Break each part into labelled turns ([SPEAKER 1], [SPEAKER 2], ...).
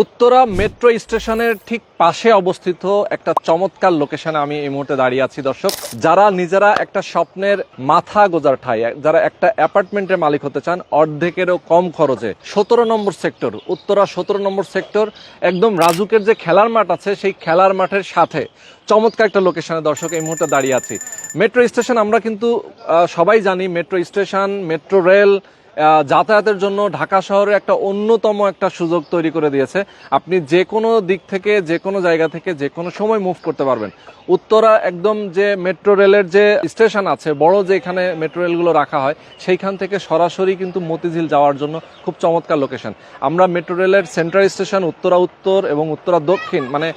[SPEAKER 1] Uttara metro স্টেশনের ঠিক পাশে অবস্থিত একটা চমৎকার লোকেশনে আমি এই মুহূর্তে দাঁড়িয়ে আছি, দর্শক। যারা নিজেরা একটা স্বপ্নের মাথা গোজার ঠাই, যারা একটা অ্যাপার্টমেন্টের মালিক হতে চান, অর্ধেকেরও কম খরচে সতেরো নম্বর সেক্টর, উত্তরা সতেরো নম্বর সেক্টর, একদম রাজুকের যে খেলার মাঠ আছে, সেই খেলার মাঠের সাথে চমৎকার একটা লোকেশনে দর্শক এই মুহূর্তে দাঁড়িয়ে আছি। মেট্রো স্টেশন আমরা কিন্তু সবাই জানি, মেট্রো স্টেশন, মেট্রো রেল যাতায়াতের জন্য ঢাকা শহরে একটা অন্যতম একটা সুযোগ তৈরি করে দিয়েছে। আপনি যে কোনো দিক থেকে, যে কোনো জায়গা থেকে, যে কোনো সময় মুভ করতে পারবেন। উত্তরা একদম যে মেট্রো রেলের যে স্টেশন আছে, বড় যে এখানে মেট্রো রেলগুলো রাখা হয়, সেইখান থেকে সরাসরি কিন্তু মতিঝিল যাওয়ার জন্য খুব চমৎকার লোকেশন আমরা মেট্রো রেলের সেন্ট্রাল স্টেশন উত্তরা উত্তর এবং উত্তরা দক্ষিণ মানে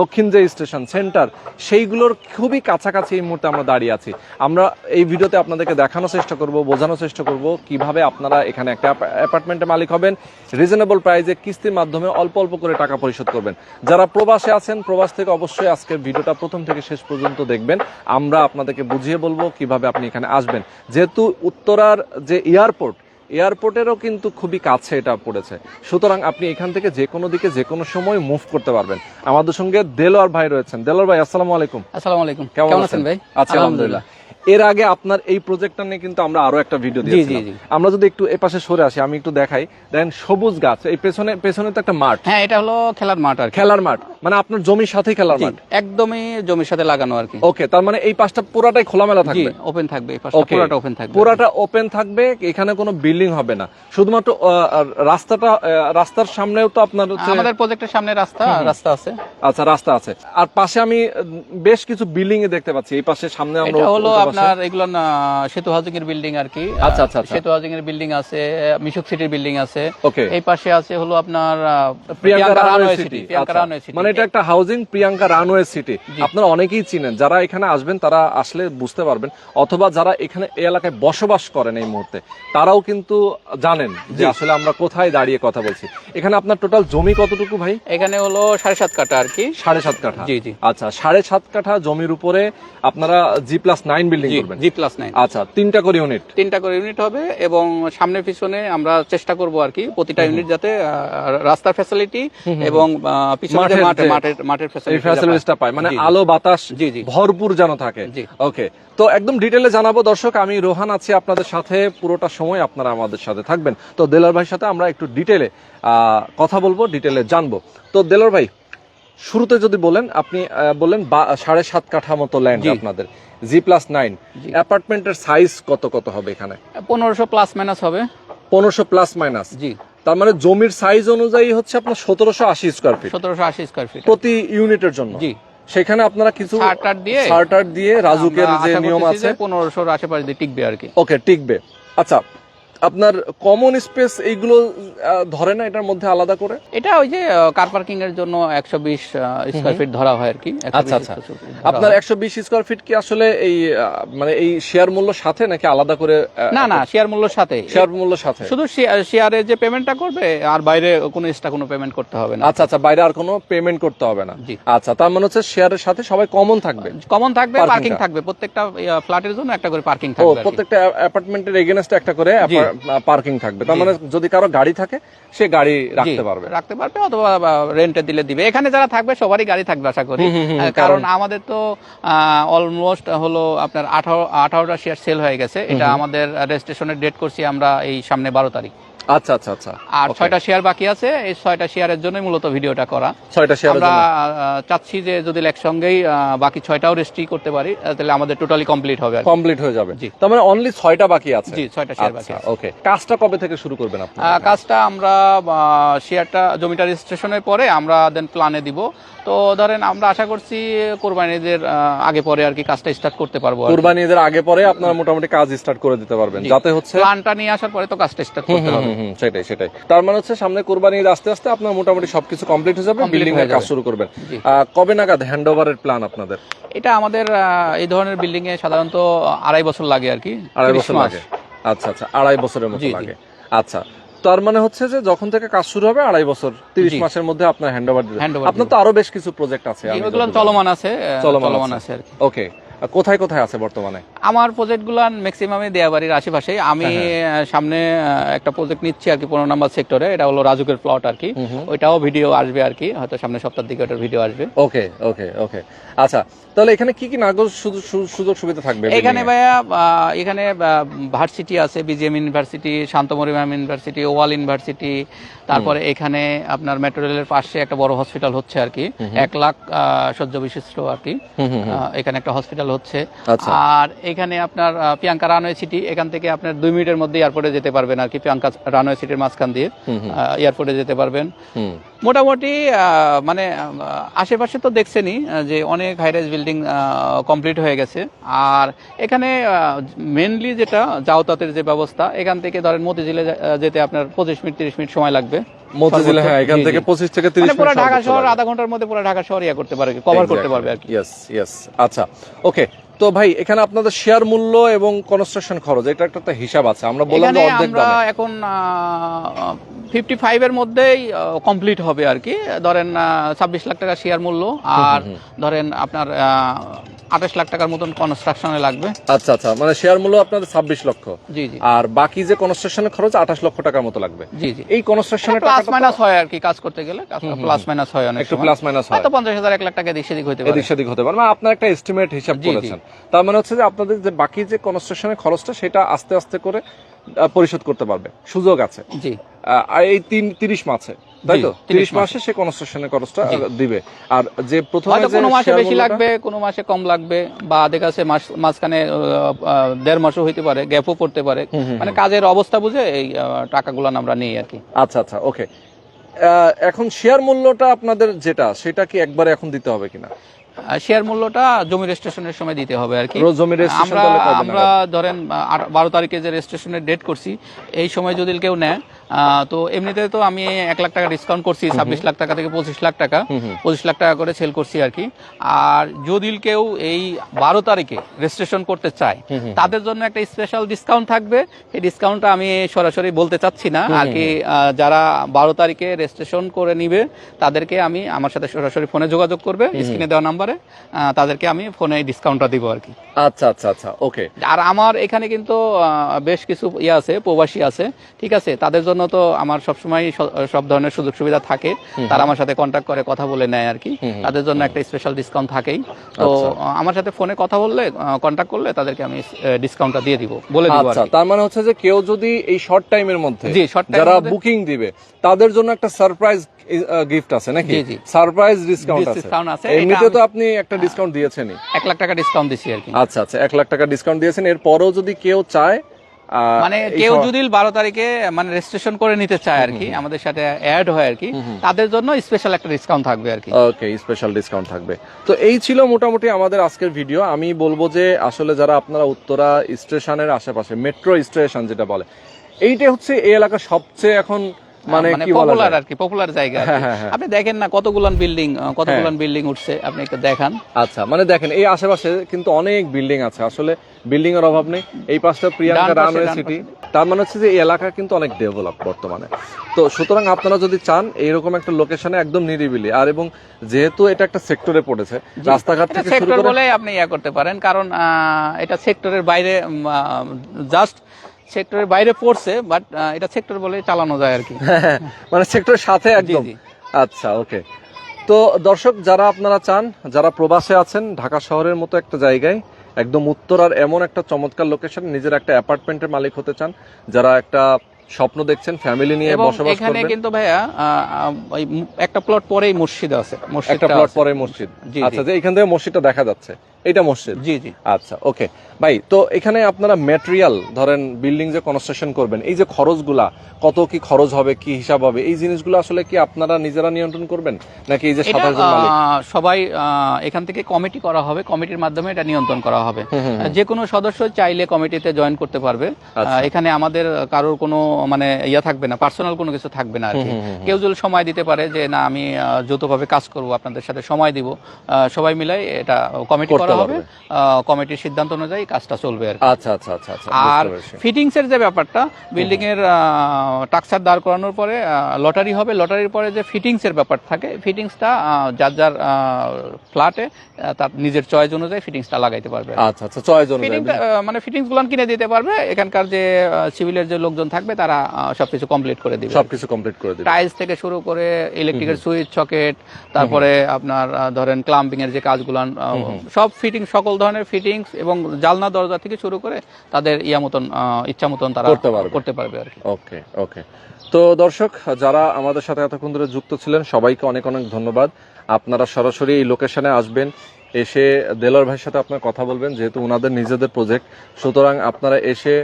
[SPEAKER 1] দক্ষিণ যে স্টেশন সেন্টার সেইগুলোর খুবই কাছাকাছি এই মুহূর্তে আমরা দাঁড়িয়ে আছি। আমরা এই ভিডিওতে আপনাদেরকে দেখানোর চেষ্টা করব, বোঝানোর চেষ্টা করব কীভাবে আপনারা এখানে একটা অ্যাপার্টমেন্টের মালিক হবেন। রিজনেবল প্রাইসে কিস্তির মাধ্যমে অল্প অল্প করে টাকা পরিশোধ করবেন। যারা প্রবাসে আছেন প্রবাস থেকে অবশ্যই আজকের ভিডিওটা প্রথম থেকে শেষ পর্যন্ত দেখবেন। আমরা আপনাদেরকে বুঝিয়ে বলব কীভাবে আপনি এখানে আসবেন। যেহেতু উত্তরার যে এয়ারপোর্ট এয়ারপোর্টেরও কিন্তু খুবই কাছে এটা পড়েছে। সুতরাং আপনি এখান থেকে যে কোনো দিকে যে কোনো সময় মুভ করতে পারবেন। আমাদের সঙ্গে দেলোয়ার ভাই রয়েছেন। দেলোয়ার ভাই আসসালামু আলাইকুম।
[SPEAKER 2] আসসালামু আলাইকুম।
[SPEAKER 1] কেমন আছেন?
[SPEAKER 2] ভাই?
[SPEAKER 1] আচ্ছা আলহামদুলিল্লাহ। এর আগে আপনার এই প্রজেক্টটা নিয়ে কিন্তু আমরা আরও একটা ভিডিও দিয়েছিলাম। আমরা যদি একটু এ পাশে সরে আসি আমি একটু দেখাই। দেখেন সবুজ গাছ এই পেছনে পেছনে তো একটা মাঠ।
[SPEAKER 2] হ্যাঁ এটা হলো খেলার মাঠ আর
[SPEAKER 1] খেলার মাঠ মানে আপনার জমির সাথেই খেলার মাঠ।
[SPEAKER 2] একদমই জমির সাথে লাগানো আর কি।
[SPEAKER 1] ওকে তার মানে এই পাশটা পুরাটাই খোলামেলা থাকবে?
[SPEAKER 2] ওপেন থাকবে এই পাশটা. পুরোটা ওপেন থাকবে।
[SPEAKER 1] পুরাটা ওপেন থাকবে এখানে কোনো বিল্ডিং হবে না। শুধুমাত্র রাস্তাটা রাস্তার সামনেও তো আপনার
[SPEAKER 2] আমাদের প্রজেক্টের সামনে রাস্তা রাস্তা আছে।
[SPEAKER 1] আচ্ছা রাস্তা আছে। আর পাশে আমি বেশ কিছু বিল্ডিং এ দেখতে পাচ্ছি এই পাশে সামনে আমরা
[SPEAKER 2] এটা হলো আপনার এগুলো না সেতু হাউজিং এর বিল্ডিং আর কি।
[SPEAKER 1] আচ্ছা, আচ্ছা, আচ্ছা।
[SPEAKER 2] সেতু হাউজিং এর বিল্ডিং আছে মিশুক সিটির বিল্ডিং আছে। এই পাশে আছে হলো আপনার
[SPEAKER 1] Priyanka runway city
[SPEAKER 2] Priyanka runway city
[SPEAKER 1] মানে এটা একটা হাউজিং প্রিয়াঙ্কা রানওয়ে সিটি আপনারা অনেকেই চিনেন যারা এখানে আসবেন তারা আসলে বুঝতে পারবেন অথবা যারা এখানে এই এলাকায় বসবাস করেন এই মুহূর্তে তারাও কিন্তু জানেন যে আসলে আমরা কোথায় দাঁড়িয়ে কথা বলছি। এখানে আপনার টোটাল জমি কতটুকু ভাই?
[SPEAKER 2] এখানে হলো সাড়ে সাত কাটা আর কি।
[SPEAKER 1] সাড়ে সাত কাঠা।
[SPEAKER 2] জি, জি।
[SPEAKER 1] আচ্ছা সাড়ে সাত কাঠা জমির উপরে আপনারা G plus nine building
[SPEAKER 2] G
[SPEAKER 1] করবেন।
[SPEAKER 2] জি প্লাস নাইন
[SPEAKER 1] আচ্ছা তিনটা করে ইউনিট
[SPEAKER 2] তিনটা করে ইউনিট হবে এবং সামনে পিছনে আমরা চেষ্টা করব আর কি প্রতিটা ইউনিট যাতে রাস্তার ফ্যাসিলিটি এবং পিছনে
[SPEAKER 1] মাঠের
[SPEAKER 2] মাঠের মাঠের
[SPEAKER 1] এই
[SPEAKER 2] ফ্যাসিলিটি
[SPEAKER 1] ফ্যাসিলিটিসটা পায় মানে। আলো বাতাস
[SPEAKER 2] জি, জি।
[SPEAKER 1] ভরপুর যেন থাকে। ওকে তো একদম ডিটেলে জানাব দর্শক আমি রোহান আছি আপনাদের সাথে পুরোটা সময় আপনারা আমাদের সাথে থাকবেন। তো দেলার ভাইয়ের সাথে আমরা একটু ডিটেলে কথা বলব ডিটেলে জানব। তো দেলার ভাই শুরুতে যদি বলেন আপনি বললেন সাড়ে সাত কাঠা মতো ল্যান্ড। আপনাদের। G plus nine. অ্যাপার্টমেন্টের সাইজ কত কত হবে এখানে?
[SPEAKER 2] পনেরোশো প্লাস মাইনাস হবে।
[SPEAKER 1] পনেরোশো প্লাস মাইনাস
[SPEAKER 2] জি।
[SPEAKER 1] তার মানে জমির সাইজ অনুযায়ী হচ্ছে আপনার সতেরোশো আশি স্কোয়ার ফিট
[SPEAKER 2] সতেরোশো আশি স্কোয়ার ফিট
[SPEAKER 1] প্রতি ইউনিটের জন্য।
[SPEAKER 2] জি।
[SPEAKER 1] সেখানে আপনারা কিছু
[SPEAKER 2] দিয়ে
[SPEAKER 1] দিয়ে রাজুকের যে নিয়ম আছে
[SPEAKER 2] পনেরোশোর আশেপাশে টিকবে আর কি।
[SPEAKER 1] ওকে টিকবে। আচ্ছা আপনার কমন স্পেস এইগুলো ধরে না এটার মধ্যে আলাদা করে?
[SPEAKER 2] এটা ওই যে কার পার্কিং এর জন্য একশো বিশ স্কোয়ার ফিট ধরা হয় আর কি।
[SPEAKER 1] আচ্ছা আচ্ছা। আপনার একশো বিশ স্কোয়ার ফিট কি আসলে এই মানে এই শেয়ার মূল্য সাথে নাকি আলাদা করে
[SPEAKER 2] না না শেয়ার মূল্যের সাথে।
[SPEAKER 1] শেয়ার মূল্য সাথে?
[SPEAKER 2] শুধু শেয়ারে যে পেমেন্টটা করবে আর বাইরে কোনো এক্সট্রা কোনো পেমেন্ট করতে হবে না।
[SPEAKER 1] আচ্ছা আচ্ছা বাইরে আর কোনো পেমেন্ট করতে হবে না।
[SPEAKER 2] জি।
[SPEAKER 1] আচ্ছা তার মানে হচ্ছে শেয়ারের সাথে সবাই কমন থাকবে।
[SPEAKER 2] কমন থাকবে পার্কিং থাকবে। প্রত্যেকটা ফ্ল্যাটের জন্য একটা করে পার্কিং থাকবে
[SPEAKER 1] প্রত্যেকটা অ্যাপার্টমেন্টের এগেনস্টে একটা করে। পার্কিং থাকবে। তার মানে যদি কারও গাড়ি থাকে সে গাড়ি রাখতে পারবে।
[SPEAKER 2] রাখতে পারবে অথবা রেন্টে দিলে দিবে। এখানে যারা থাকবে সবারই গাড়ি থাকবে আশা করি। কারণ আমাদের তো অলমোস্ট হলো আপনার আঠারো আঠারোটা শেয়ার সেল হয়ে গেছে। এটা আমাদের রেজিস্ট্রেশনের ডেট করছি আমরা এই সামনে বারো তারিখ।
[SPEAKER 1] আচ্ছা আচ্ছা আচ্ছা।
[SPEAKER 2] আর ছয়টা শেয়ার বাকি আছে এই ছয়টা শেয়ারের জন্যই মূলত ভিডিওটা করা।
[SPEAKER 1] ছয়টা শেয়ারের
[SPEAKER 2] আমরা চাচ্ছি যে যদি একসঙ্গেই বাকি ছয়টাও রেজিস্ট্রি করতে পারি তাহলে আমাদের টোটালি কমপ্লিট হবে
[SPEAKER 1] কমপ্লিট হয়ে যাবে।
[SPEAKER 2] জি।
[SPEAKER 1] তার মানে অনলি ছয়টা বাকি আছে?
[SPEAKER 2] জি ছয়টা শেয়ার বাকি
[SPEAKER 1] আচ্ছা
[SPEAKER 2] আছে।
[SPEAKER 1] ওকে কাজটা কবে থেকে শুরু করবেন আপনি?
[SPEAKER 2] কাজটা আমরা শেয়ারটা জমিটা রেজিস্ট্রেশনের পরে আমরা দেন প্ল্যানে দিব। তো ধরেন আমরা আশা করছি কোরবানিদের আগে পরে আর কি কাজটা স্টার্ট করতে পারব আর কি।
[SPEAKER 1] কুরবানি ঈদের আগে পরে আপনারা মোটামুটি কাজ স্টার্ট করে দিতে পারবেন। যাতে হচ্ছে
[SPEAKER 2] প্ল্যানটা নিয়ে আসার পরে তো কাজটা স্টার্ট করতে হবে।
[SPEAKER 1] সেটাই সেটাই। তার মানে হচ্ছে সামনে কোরবানি ঈদ আস্তে আস্তে আপনার মোটামুটি সবকিছু কমপ্লিট হয়ে যাবে বিল্ডিং এর কাজ শুরু করবেন। কবে নাগাদ হ্যান্ড ওভারের প্ল্যান আপনাদের?
[SPEAKER 2] এটা আমাদের এই ধরনের বিল্ডিং এ সাধারণত আড়াই বছর লাগে আর কি
[SPEAKER 1] আড়াই বছর লাগে। আচ্ছা আচ্ছা আড়াই বছরের মতো। লাগে। আচ্ছা তার মানে হচ্ছে যে যখন থেকে কাজ শুরু হবে আড়াই বছর তিরিশ মাসের মধ্যে আপনার হ্যান্ড ওভার আপনার তো আরও বেশ কিছু প্রজেক্ট আছে
[SPEAKER 2] চলমান আছে
[SPEAKER 1] চলমান আছে। ওকে কোথায় কোথায় আছে বর্তমানে?
[SPEAKER 2] আমার প্রজেক্টগুলান ম্যাক্সিমামে দেয়াবাড়ির আশেপাশে আমি
[SPEAKER 1] হ্যাঁ,
[SPEAKER 2] সামনে একটা প্রজেক্ট নিচ্ছি আর কি পনেরো নম্বর সেক্টরে এটা হলো রাজুকের প্লট আর কি। ওইটাও ভিডিও আসবে আর কি। হয়তো সামনে সপ্তাহের দিকে ওটার ভিডিও আসবে।
[SPEAKER 1] ওকে ওকে ওকে। আচ্ছা তাহলে এখানে কি কি নাগজ সুযোগ সুবিধা থাকবে
[SPEAKER 2] এখানে ভাইয়া এখানে ভার্সিটি আছে বিজিএম ইউনিভার্সিটি শান্তমরিমাম ইউনিভার্সিটি ওয়াল ইউনিভার্সিটি তারপরে এখানে আপনার মেট্রো রেলের পাশে একটা বড় হসপিটাল হচ্ছে আর কি। এক লাখ শয্য বিশিষ্ট আর কি। এখানে একটা হসপিটাল হচ্ছে।
[SPEAKER 1] আচ্ছা।
[SPEAKER 2] আর এখানে আপনার প্রিয়াঙ্কা রানওয়ে সিটি এখান থেকে আপনার দুই মিনিটের মধ্যে এয়ারপোর্টে যেতে পারবেন আর কি প্রিয়াঙ্কা রানওয়ে সিটির মাঝখান দিয়ে এয়ারপোর্টে যেতে পারবেন। মোটামুটি মানে আশেপাশে তো দেখছেনই যে অনেক হাইরাইজ বিল্ডিং কমপ্লিট হয়ে গেছে। আর এখানে মেনলি যেটা যাওতাতের যে ব্যবস্থা এখান থেকে ধরেন মতিঝিলে যেতে আপনার পঁচিশ মিনিট তিরিশ মিনিট সময় লাগবে।
[SPEAKER 1] মতিঝিলে হ্যাঁ এখান। থেকে পঁচিশ থেকে তিরিশ
[SPEAKER 2] মানে পুরো ঢাকা শহর আধা ঘণ্টার মধ্যে পুরো ঢাকা শহর ইয়া করতে পারবে কভার করতে পারবে আর কি।
[SPEAKER 1] ইয়েস ইয়েস আচ্ছা ওকে তো ভাই এখানে আপনাদের শেয়ার মূল্য এবং কনস্ট্রাকশন খরচ এটা একটা তো হিসাব আছে। আমরা বললাম অর্ধেক
[SPEAKER 2] আমরা
[SPEAKER 1] দামে।
[SPEAKER 2] এখন ফিফটি ফাইভের মধ্যেই কমপ্লিট হবে আর কি। ধরেন ছাব্বিশ লাখ টাকা শেয়ার মূল্য আর ধরেন আপনার আঠাশ লাখ টাকার মতন কনস্ট্রাকশনে লাগবে।
[SPEAKER 1] আচ্ছা আচ্ছা মানে শেয়ার মূল্য আপনাদের ছাব্বিশ লক্ষ।
[SPEAKER 2] জি জি।
[SPEAKER 1] আর বাকি যে কনস্ট্রাকশনের খরচ আঠাশ লক্ষ টাকার মতো লাগবে।
[SPEAKER 2] জি জি।
[SPEAKER 1] এই কনস্ট্রাকশনের
[SPEAKER 2] প্লাস মাইনাস হয় আর কি কাজ করতে গেলে। প্লাস মাইনাস হয় অনেক
[SPEAKER 1] একটু প্লাস মাইনাস হয়।
[SPEAKER 2] হয়তো পঞ্চাশ হাজার এক লাখ টাকা এদিক সেদিক হতে পারে।
[SPEAKER 1] এদিক সেদিক হতে পারে। মানে আপনার একটা এস্টিমেট হিসাব। করেছেন। তার মানে হচ্ছে যে আপনাদের যে বাকি যে কনস্ট্রাকশনের খরচটা সেটা আস্তে আস্তে করে পরিশোধ করতে পারবে। সুযোগ আছে।
[SPEAKER 2] জি।
[SPEAKER 1] আর এই তিন তিরিশ মাসে তাই তো? তিরিশ মাসে। সে কনস্ট্রাকশনের খরচটা দিবে। আর যে প্রথমে
[SPEAKER 2] কোনো মাসে বেশি লাগবে কোনো মাসে কম লাগবে বা দেখা যাচ্ছে মাস মাঝখানে দেড় মাসও হইতে পারে গ্যাপও পড়তে পারে। মানে কাজের অবস্থা বুঝে এই টাকাগুলো আমরা নিই আর কি।
[SPEAKER 1] আচ্ছা আচ্ছা ওকে এখন শেয়ার মূল্যটা আপনাদের যেটা সেটা কি একবারে এখন দিতে হবে কিনা?
[SPEAKER 2] শেয়ার মূল্যটা জমি রেজিস্ট্রেশনের সময় দিতে হবে আর কি। আমরা আমরা ধরেন বারো তারিখে যে রেজিস্ট্রেশনের ডেট করছি এই সময় যদি কেউ নেয় তো এমনিতে তো আমি এক লাখ টাকা ডিসকাউন্ট করছি ছাব্বিশ লাখ টাকা থেকে পঁচিশ লাখ টাকা। পঁচিশ লাখ টাকা করে সেল করছি আর কি। আর যদি কেউ এই বারো তারিখে রেজিস্ট্রেশন করতে চায় তাদের জন্য একটা স্পেশাল ডিসকাউন্ট থাকবে। এই ডিসকাউন্টটা আমি সরাসরি বলতে চাচ্ছি না। আর কি যারা বারো তারিখে রেজিস্ট্রেশন করে নিবে তাদেরকে আমি আমার সাথে সরাসরি ফোনে যোগাযোগ করবে স্ক্রিনে দেওয়া নাম্বারে তাদেরকে আমি ফোনে ডিসকাউন্টটা দিব আর কি।
[SPEAKER 1] আচ্ছা আচ্ছা আচ্ছা ওকে
[SPEAKER 2] আর আমার এখানে কিন্তু বেশ কিছু ইয়ে আছে প্রবাসী আছে ঠিক আছে? তাদের জন্য তো আমার সবসময় সব ধরনের সুযোগ সুবিধা থাকে। তারা আমার সাথে কন্ট্যাক্ট করে কথা বলে নেয় আর কি। তাদের জন্য একটা স্পেশাল ডিসকাউন্ট থাকেই। তো
[SPEAKER 1] আচ্ছা।
[SPEAKER 2] আমার সাথে ফোনে কথা বললে কন্ট্যাক্ট করলে তাদেরকে আমি ডিসকাউন্টটা দিয়ে দিব। বলে দিব
[SPEAKER 1] আচ্ছা তার মানে হচ্ছে যে কেউ যদি এই শর্ট টাইমের মধ্যে
[SPEAKER 2] জি, time এর
[SPEAKER 1] যারা বুকিং দিবে তাদের জন্য একটা সারপ্রাইজ গিফট আছে নাকি। সারপ্রাইজ ডিসকাউন্ট আছে। এমনিতে তো আপনি একটা ডিসকাউন্ট দিয়েছেনই।
[SPEAKER 2] এক লাখ টাকা ডিসকাউন্ট দিচ্ছি আর কি।
[SPEAKER 1] আচ্ছা আচ্ছা এক লাখ টাকা ডিসকাউন্ট দিয়েছেন। এরপরও যদি কেউ চায়
[SPEAKER 2] মানে কেউ যদি বারো তারিখে মানে রেজিস্ট্রেশন করে নিতে চায় আর কি আমাদের সাথে অ্যাড হয় আর কি তাদের জন্য স্পেশাল একটা ডিসকাউন্ট থাকবে আর কি।
[SPEAKER 1] ওকে স্পেশাল ডিসকাউন্ট থাকবে। তো এই ছিল মোটামুটি আমাদের আজকের ভিডিও আমি বলব যে আসলে যারা আপনারা উত্তরা স্টেশনের আশেপাশে মেট্রো স্টেশন যেটা বলে এইটা হচ্ছে এই এলাকার সবচেয়ে এখন মানে
[SPEAKER 2] মানে পপুলার আর কি পপুলার জায়গা।
[SPEAKER 1] হ্যাঁ, হ্যাঁ, হ্যাঁ।
[SPEAKER 2] আপনি দেখেন না কতগুলান বিল্ডিং কতগুলান বিল্ডিং উঠছে আপনি একটু দেখান।
[SPEAKER 1] আচ্ছা মানে দেখেন এই আশেপাশে কিন্তু অনেক বিল্ডিং আছে। আসলে বিল্ডিং এর অভাব নেই। এই পাশটা প্রিয়াঙ্কা রানওয়ে সিটি তার মানে হচ্ছে যে এই এলাকা কিন্তু অনেক ডেভেলপ বর্তমানে। তো সুতরাং আপনারা যদি চান এইরকম একটা লোকেশনে একদম নিরিবিলি। আর এবং যেহেতু এটা একটা সেক্টরে পড়েছে রাস্তাঘাট থেকে শুরু করে
[SPEAKER 2] আপনি ইয়া করতে পারেন। কারণ এটা সেক্টরের বাইরে জাস্ট সেক্টরের বাইরে পড়ছে বাট এটা সেক্টর বলে চালানো যায় আর কি।
[SPEAKER 1] মানে সেক্টরের সাথে একদম। আচ্ছা ওকে। তো দর্শক যারা আপনারা চান যারা প্রবাসে আছেন ঢাকা শহরের মতো একটা জায়গায় একদম উত্তরার এমন একটা চমৎকার লোকেশন নিজের একটা অ্যাপার্টমেন্টের মালিক হতে চান যারা একটা স্বপ্ন দেখছেন ফ্যামিলি নিয়ে বসবাস
[SPEAKER 2] এখানে কিন্তু ভাইয়া একটা প্লট পরেই মসজিদ আছে
[SPEAKER 1] একটা প্লট
[SPEAKER 2] আছে।
[SPEAKER 1] পরে মসজিদ। আচ্ছা যে এখান থেকে মসজিদটা দেখা যাচ্ছে। এটা মসজিদ?
[SPEAKER 2] জি জি।
[SPEAKER 1] আচ্ছা ওকে ভাই তো এখানে আপনারা ম্যাটেরিয়াল ধরেন বিল্ডিং যে কনস্ট্রাকশন করবেন এই যে খরচগুলা কত কি খরচ হবে কি হিসাব হবে এই জিনিসগুলো আসলে কি আপনারা নিজেরা নিয়ন্ত্রণ করবেন? নাকি এই যে
[SPEAKER 2] সবাই এখান থেকে কমিটি করা হবে কমিটির মাধ্যমে এটা নিয়ন্ত্রণ করা হবে। যে কোনো সদস্য চাইলে কমিটিতে জয়েন করতে পারবে।
[SPEAKER 1] আচ্ছা।
[SPEAKER 2] এখানে আমাদের কারোর কোনো মানে ইয়া থাকবে না পার্সোনাল কোনো কিছু থাকবে না আর কি। কেউ যদি সময় দিতে পারে যে না আমি যৌথভাবে কাজ করব আপনাদের সাথে সময় দিব। সবাই মিলাই এটা কমিটি করা করা হবে। কমিটির সিদ্ধান্ত অনুযায়ী কাজটা চলবে আর
[SPEAKER 1] আচ্ছা আচ্ছা আচ্ছা আচ্ছা
[SPEAKER 2] আর ফিটিংস এর যে ব্যাপারটা বিল্ডিং এর টাকচার দাঁড় করানোর পরে লটারি হবে। লটারির পরে যে ফিটিংস এর ব্যাপার থাকে ফিটিংসটা যার যার ফ্ল্যাটে তার নিজের চয়েস অনুযায়ী ফিটিংসটা লাগাইতে পারবে।
[SPEAKER 1] আচ্ছা আচ্ছা চয়েস অনুযায়ী
[SPEAKER 2] মানে ফিটিংসগুলো কিনে দিতে পারবে। এখানকার যে সিভিলের যে লোকজন থাকবে তারা সবকিছু কমপ্লিট করে দিবে।
[SPEAKER 1] সবকিছু কমপ্লিট করে দিবে।
[SPEAKER 2] টাইলস থেকে শুরু করে ইলেকট্রিকের সুইচ সকেট তারপরে আপনার ধরেন ক্লাম্পিং এর যে কাজগুলো সব ফিটিং সকল ধরনের ফিটিংস এবং জালনা দরজা থেকে শুরু করে তাদের ইয়া মতন ইচ্ছা মতন তারা
[SPEAKER 1] করতে পারবে।
[SPEAKER 2] করতে পারবে আর কি।
[SPEAKER 1] ওকে ওকে। তো দর্শক যারা আমাদের সাথে এতক্ষণ ধরে যুক্ত ছিলেন সবাইকে অনেক অনেক ধন্যবাদ। আপনারা সরাসরি এই লোকেশনে আসবেন এসে দেলোয়ার ভাইয়ের সাথে আপনার কথা বলবেন যেহেতু ওনাদের নিজেদের প্রজেক্ট সুতরাং আপনারা এসে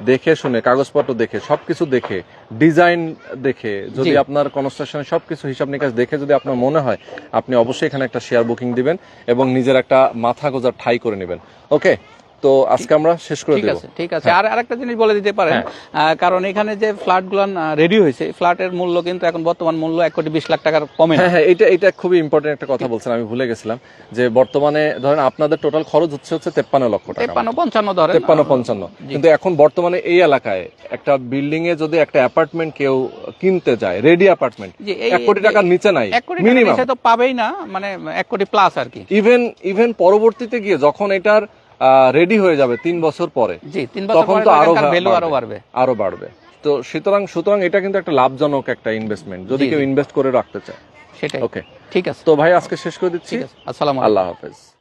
[SPEAKER 1] দেখে শুনে কাগজপত্র দেখে সবকিছু দেখে ডিজাইন দেখে যদি আপনার কনস্ট্রাকশন সবকিছু হিসাব নিকাশ দেখে যদি আপনার মনে হয় আপনি অবশ্যই এখানে একটা শেয়ার বুকিং দিবেন এবং নিজের একটা মাথা গোজার ঠাই করে নেবেন। ওকে তো আজকে আমরা শেষ করে
[SPEAKER 2] ঠিক আছে ঠিক আছে। আর আরেকটা জিনিস বলে দিতে পারেন
[SPEAKER 1] হ্যাঁ।
[SPEAKER 2] কারণ এখানে যে ফ্ল্যাটগুলো রেডি হয়েছে ফ্ল্যাটের মূল্য কিন্তু এখন বর্তমান মূল্য এক কোটি বিশ লাখ টাকার কমে
[SPEAKER 1] হ্যাঁ হ্যাঁ এটা এটা খুবই ইম্পর্টেন্ট একটা কথা বলছেন আমি ভুলে গেছিলাম যে বর্তমানে ধরেন আপনাদের টোটাল খরচ হচ্ছে হচ্ছে তেপ্পান্ন লক্ষ টাকা
[SPEAKER 2] তেপ্পান্ন পঞ্চান্ন ধরেন।
[SPEAKER 1] তেপ্পান্ন পঞ্চান্ন। কিন্তু এখন বর্তমানে এই এলাকায় একটা বিল্ডিং এ যদি একটা অ্যাপার্টমেন্ট কেউ কিনতে যায় রেডি অ্যাপার্টমেন্ট এক কোটি টাকার নিচে নাই মিনিমাম
[SPEAKER 2] তো পাবেই না মানে এক কোটি প্লাস আর কি।
[SPEAKER 1] ইভেন ইভেন পরবর্তীতে গিয়ে যখন এটার রেডি হয়ে যাবে তিন বছর পরে। তখন তো আরও
[SPEAKER 2] ভ্যালু আরও বাড়বে
[SPEAKER 1] আরও বাড়বে। তো সুতরাং সুতরাং এটা কিন্তু একটা লাভজনক একটা ইনভেস্টমেন্ট যদি কেউ ইনভেস্ট করে রাখতে চায়।
[SPEAKER 2] সেটাই।
[SPEAKER 1] ওকে
[SPEAKER 2] ঠিক আছে।
[SPEAKER 1] তো ভাই আজকে শেষ করে দিচ্ছি।
[SPEAKER 2] আসসালাম
[SPEAKER 1] আল্লাহ হাফেজ।